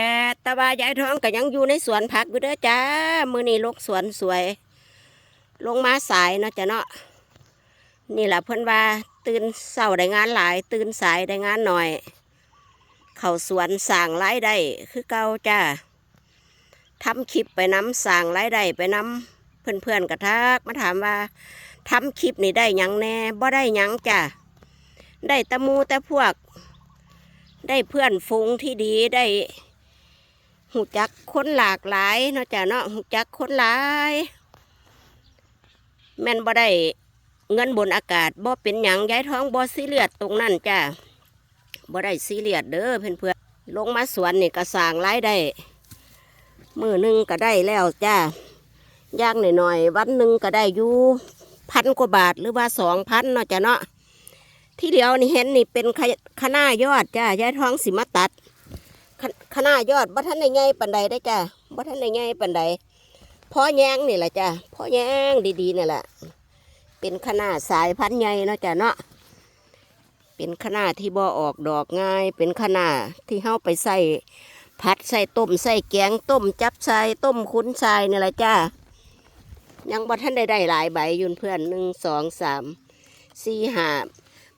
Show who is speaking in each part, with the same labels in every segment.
Speaker 1: แต่ตาบายายท้องก็ยังอยู่ในสวนผักอยู่เด้อจ้า มือนี้ลกสวนสวย ลงมาสายเนาะจ้ะเนาะ นี่แหละเพิ่อนว่าตื่นเศร้าได้งานหลาย ตื่นสายได้งานหน่อย เข้าสวนสั่งรายได้คือเก่าจ้าทำคลิปไปน้ำสั่งรายได้ไปน้ำเพื่อนๆกระทักมาถามว่าทำคลิปนี่ได้ยังแน่บ่ได้ยังจ้าได้ตะมูแต่พวก ได้เพื่อนฝูงที่ดีได้ หูจักคนหลากหลายเนาะจ้ะเนาะหูจักคนหลาย แม่นบ่ได้เงินบนอากาศบ่เป็นหยังย้ายท้องบ่ซีเรียสตรงนั้นจ้ะบ่ได้ซีเรียสเด้อเพื่อนเพื่อนๆลงมาสวนนี่ก็สร้างรายได้มือหนึ่งก็ได้แล้วจ้าย่างหน่อยๆวันหนึ่งก็ได้อยู่พันกว่าบาทหรือว่าสองพันเนาะจ้ะเนาะที่เดียวนี่เห็นนี่เป็นขยขนายอดจ้ายายท้องสิมาตัด ขนายอดบ่ท่านใหญ่ปันใดได้จ้าบ่ท่านใหญ่ปันใดพ่อแยงนี่แหละจ้าพอแยงดีๆนี่แหละ เป็นขนาดสายพันธุ์ใหญ่เนาะจ้าเนาะเป็นขนาดที่บ่ออกดอกง่าย เป็นขนาดที่เฮาไปใส่ผัดใส่ต้มใส่แกงต้มจับใส่ต้มคุ้นใส่นี่แหละจ้ายังบ่ท่านได้ได้หลายใบยุนเพื่อนหนึ่งสองสามสี่ห้า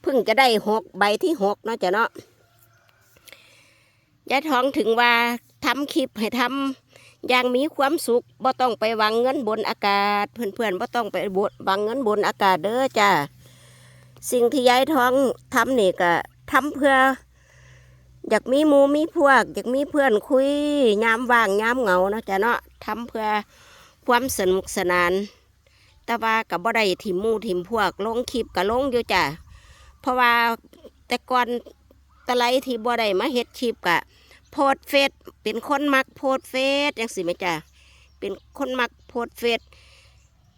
Speaker 1: เพิ่งจะได้หกใบที่หกเนาะจ้ะเนาะ ยายท้องถึงว่าทำคลิปให้ทำอย่างมีความสุขบ่ต้องไปวังเงินบนอากาศ เพื่อนๆบ่ต้องไปบดวังเงินบนอากาศเด้อจ้าสิ่งที่ยายท้องทำนี่ก็ทำเพื่อ อยากมีมูมีพวก อยากมีเพื่อนคุยยามว่างยามเหงาเนาะจ้ะเนาะทำเพื่อความสนุกสนาน แต่ว่ากับบ่ได้ทิมมูทิมพวกลงคลิปก็ลงอยู่จ้ะเพราะว่าแต่ก่อนตะไลที่บ่ได้มาเฮ็ดคลิปกะ โพสเฟซเป็นคนมักโพสเฟซจังสิแม่จ้ะเป็นคนมักโพสเฟซ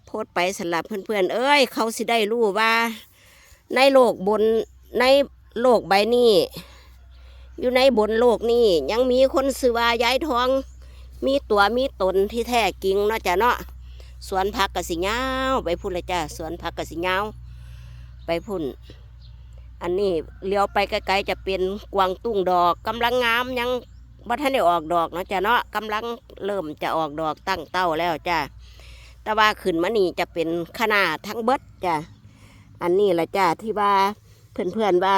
Speaker 1: โพสไปสำหรับเพื่อนๆ เอ้ย เขาสิได้รู้ว่า ในโลกบนในโลกใบนี้ อยู่ในบนโลกนี้ ยังมีคนซื้อว่าย้ายทอง มีตัวมีตนที่แท้จริงเนาะจ้ะเนาะสวนผักกะสิยาไปพุ่นเลยจ้ะสวนผักกะสิยาไปพุ่น อันนี้เลี้ยวไปไกลๆจะเป็นกวางตุ้งดอกกำลังงามยังบ่ทันได้ออกดอกเนาะจ้ะเนาะกำลังเริ่มจะออกดอกตั้งเต้าแล้วจ้ะแต่ว่าขึ้นมานี่จะเป็นขนาดทั้งเบิดจ้ะอันนี้แหละจ้ะที่ว่าเพื่อนๆว่า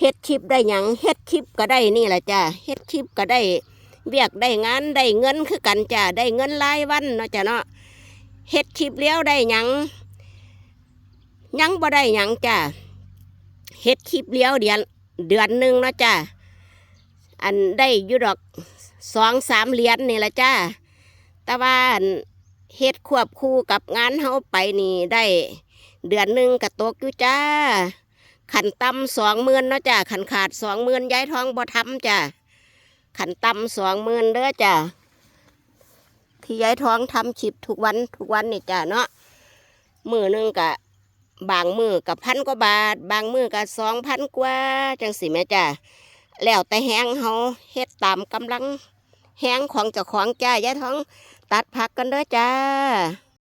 Speaker 1: เฮ็ดคลิปได้ยังเฮ็ดคลิปก็ได้นี่แหละจ้ะเฮ็ดคลิปก็ได้เวียกได้งานได้เงินคือกันจ้ะได้เงินรายวันเนาะจ้ะเนาะเฮ็ดคลิปเลี้ยวได้ยังยังบ่ได้ยังจ้ะ เฮ็ดคลิปเลี้ยวเดือนเดือนหนึ่งเนาะจ้าอันได้ยู่ดอกสองสามเหรียญนี่ละจ้าแต่ว่านเฮ็ดควบคู่กับงานเฮาไปนี่ได้เดือนหนึ่งกระตกอยู่จ้า ขันต่ำสองหมื่นเนาะจ้าขันขาดสองหมื่นย้ายท้องบ่ทำจ้าขันต่ำสองหมื่นเด้อจ้าที่ย้ายท้องทำคลิปทุกวันทุกวันนี่จ้าเนาะมือหนึ่งกะ บางมือกับพันกว่าบาท บางมือกับสองพันกว่าจังสิแม่จ้าแล้วแต่แห้งเฮาเฮ็ดตามกำลังแห้งของเจ้าของจ้ายายท้อง ตัดผักกันเด้อจ้า